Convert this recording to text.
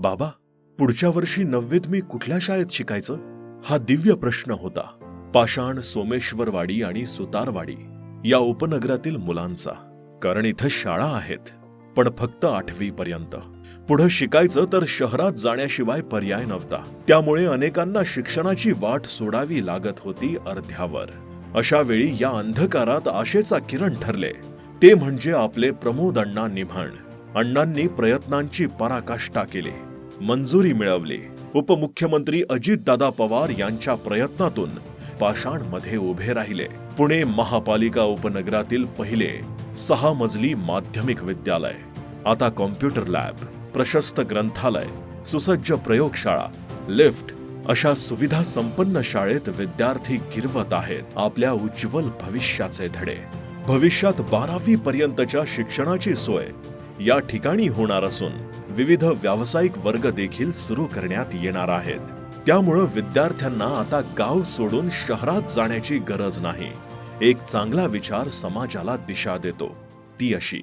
बाबा पुढच्या वर्षी नववीत मी कुठल्या शाळेत शिकायचं? हा दिव्य प्रश्न होता. पाषाण सोमेश्वरवाडी आणि सुतारवाडी या उपनगरातील मुलांचा. कारण इथं शाळा आहेत. पण फक्त आठवी पर्यंत. पुढं शिकायचं तर शहरात जाण्याशिवाय पर्याय नव्हता. त्यामुळे अनेकांना शिक्षणाची वाट सोडावी लागत होती अर्ध्यावर. अशा वेळी या अंधकारात आशेचा किरण ठरले. ते म्हणजे आपले प्रमोद अण्णा निम्हाण अण्णांनी प्रयत्नांची पराकाष्ठा केली. मंजुरी मिळवली. उपमुख्यमंत्री अजितदादा पवार यांच्या प्रयत्नातून पाषाणमध्ये उभे राहिले. पुणे महापालिका उपनगरातील पहिले सहा मजली माध्यमिक विद्यालय. आता कॉम्प्युटर लॅब प्रशस्त ग्रंथालय सुसज्ज प्रयोगशाळा लिफ्ट अशा सुविधा संपन्न शाळेत विद्यार्थी गिरवत आहेत. आपल्या उज्ज्वल भविष्याचे धडे. भविष्यात बारावी पर्यंतच्या शिक्षणाची सोय या ठिकाणी होणार असून विविध व्यावसायिक वर्ग देखील सुरू करण्यात येणार आहेत. त्यामुळं विद्यार्थ्यांना आता गाव सोडून शहरात जाण्याची गरज नाही. एक चांगला विचार समाजाला दिशा देतो. ती अशी.